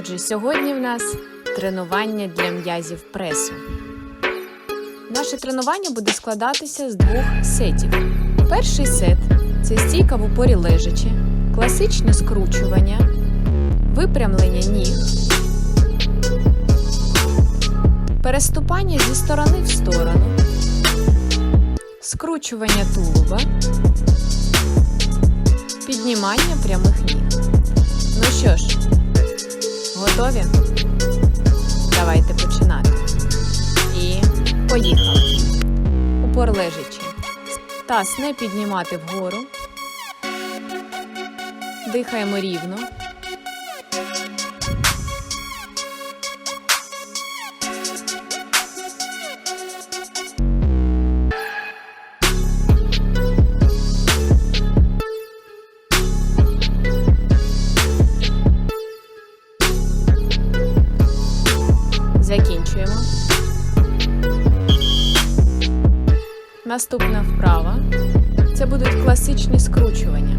Отже, сьогодні в нас тренування для м'язів пресу. Наше тренування буде складатися з двох сетів. Перший сет це стійка в упорі лежачи, класичне скручування, випрямлення ніг, переступання зі сторони в сторону, скручування тулуба, піднімання прямих ніг. Ну що ж, готові? Давайте починати. І поїхали. Упор лежачи. Таз не піднімати вгору. Дихаємо рівно. Наступна вправа. Це будуть класичні скручування.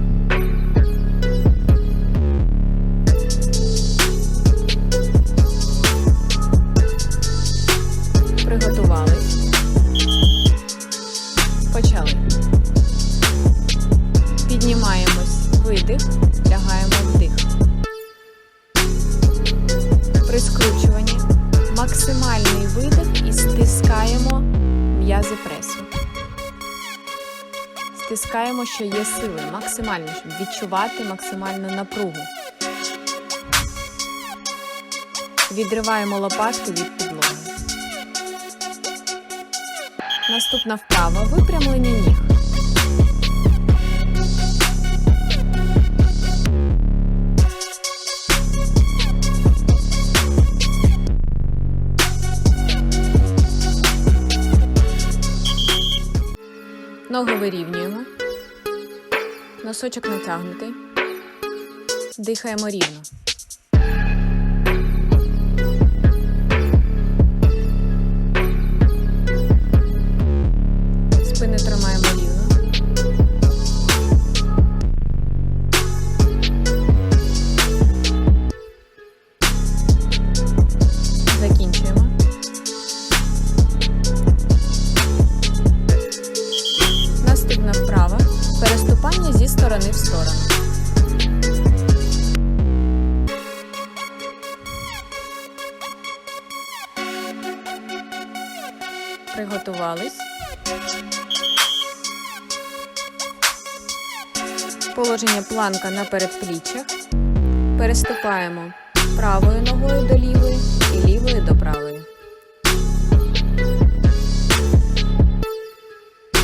Приготувались. Почали. Піднімаємось видих, лягаємо вдих. При скручуванні максимальний видих і стискаємо м'язи пресу. Стискаємо, що є сили, максимально, щоб відчувати максимальну напругу. Відриваємо лопатки від підлоги. Наступна вправа випрямлення ніг. Ноги вирівнюємо. Носочок натягнутий. Дихаємо рівно. Спини тримаємо сторони в сторону. Приготувались. Положення планка на передпліччях. Переступаємо правою ногою до лівої і лівою до правої.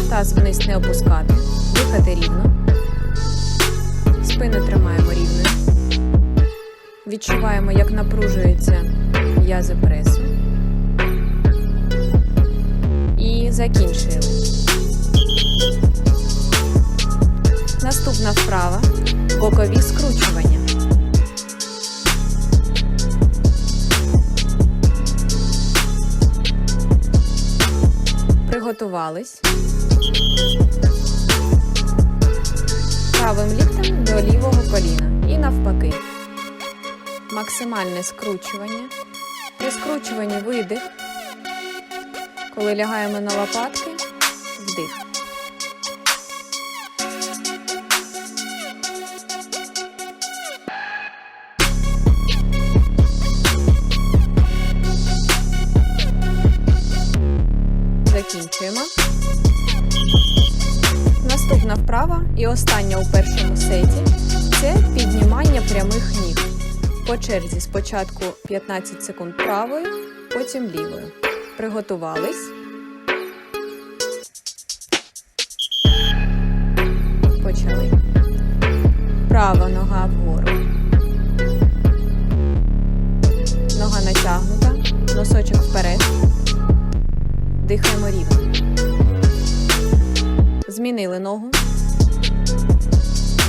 Таз вниз не опускати. Дихати рівно. Спину тримаємо рівною. Відчуваємо, як напружуються м'язи пресу. І закінчуємо. Наступна вправа бокові скручування. Приготувались. Правим ліктем до лівого коліна і навпаки. Максимальне скручування. При скручуванні видих. Коли лягаємо на лопатки, вдих. Наступна вправа і остання у першому сеті це піднімання прямих ніг. По черзі спочатку 15 секунд правою, потім лівою. Приготувались. Почали. Права нога вгору. Нога натягнута. Носочок вперед. Дихаємо рівно. Змінили ногу.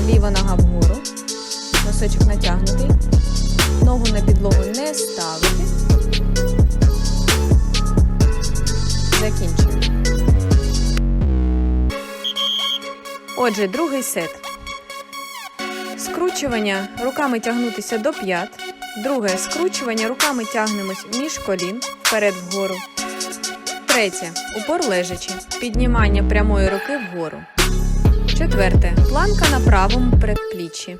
Ліва нога вгору. Носочок натягнутий. Ногу на підлогу не ставити. Закінчуємо. Отже, другий сет. Скручування руками тягнутися до п'ят, Друге скручування руками тягнемось між колін вперед вгору. Третє упор лежачи. Піднімання прямої руки вгору. Четверте планка на правому передпліччі.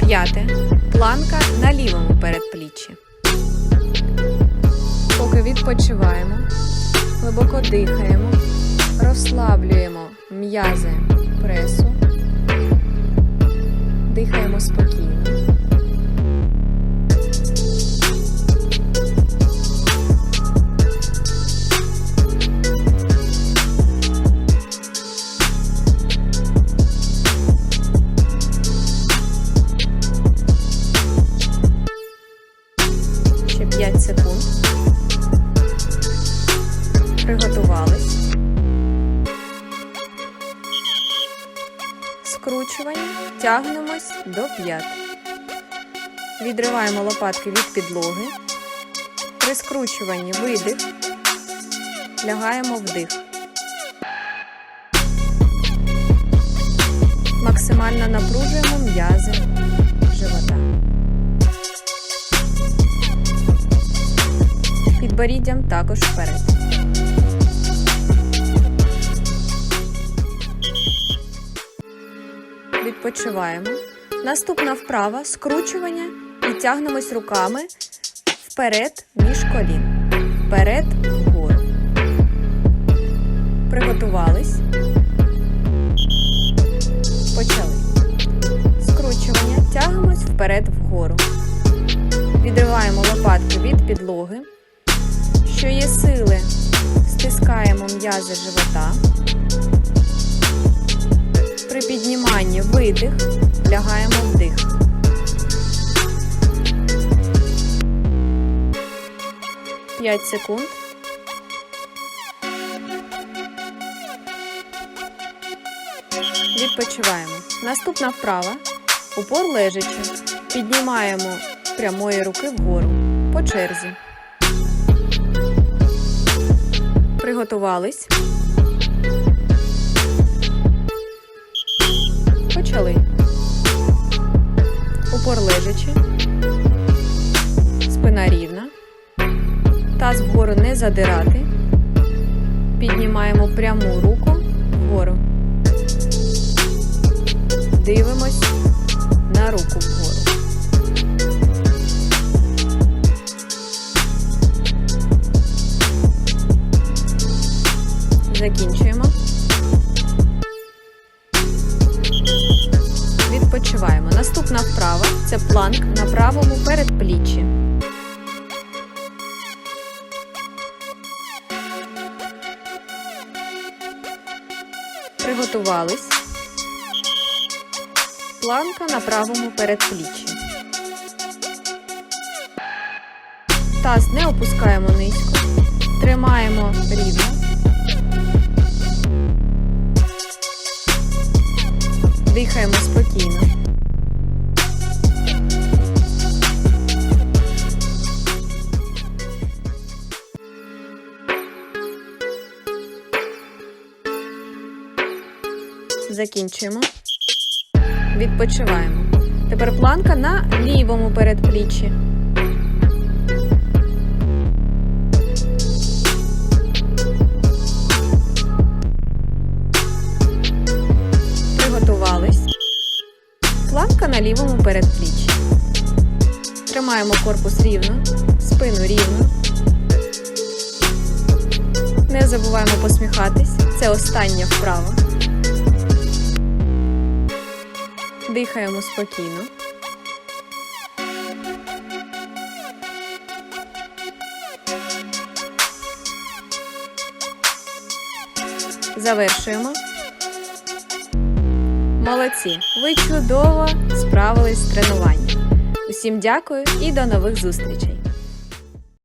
П'яте планка на лівому передпліччі. Поки відпочиваємо, глибоко дихаємо, розслаблюємо м'язи пресу, дихаємо спокійно. Тягнемось до п'ят. Відриваємо лопатки від підлоги. При скручуванні видих. Лягаємо вдих. Максимально напружуємо м'язи живота. Підборіддям також вперед. Відпочиваємо. Наступна вправа скручування і тягнемось руками вперед між колін. Вперед вгору. Приготувались. Почали. Скручування. Тягнемось вперед вгору. Відриваємо лопатки від підлоги. Що є сили, стискаємо м'язи живота. При підніманні видих, лягаємо вдих. П'ять секунд. Відпочиваємо. Наступна вправа. Упор лежачи. Піднімаємо прямої руки вгору. По черзі. Приготувались. Почали. Упор лежачи. Спина рівна. Таз вгору не задирати. Піднімаємо пряму руку вгору. Дивимось на руку вгору. Закінчуємо. Приготувались. Планка на правому передпліччі. Таз не опускаємо низько. Тримаємо рівно. Дихаємо спокійно. Закінчуємо. Відпочиваємо. Тепер планка на лівому передпліччі. Приготувались. Планка на лівому передпліччі. Тримаємо корпус рівно, спину рівно. Не забуваємо посміхатись. Це остання вправа. Дихаємо спокійно. Завершуємо. Молодці! Ви чудово справились з тренуванням. Усім дякую і до нових зустрічей!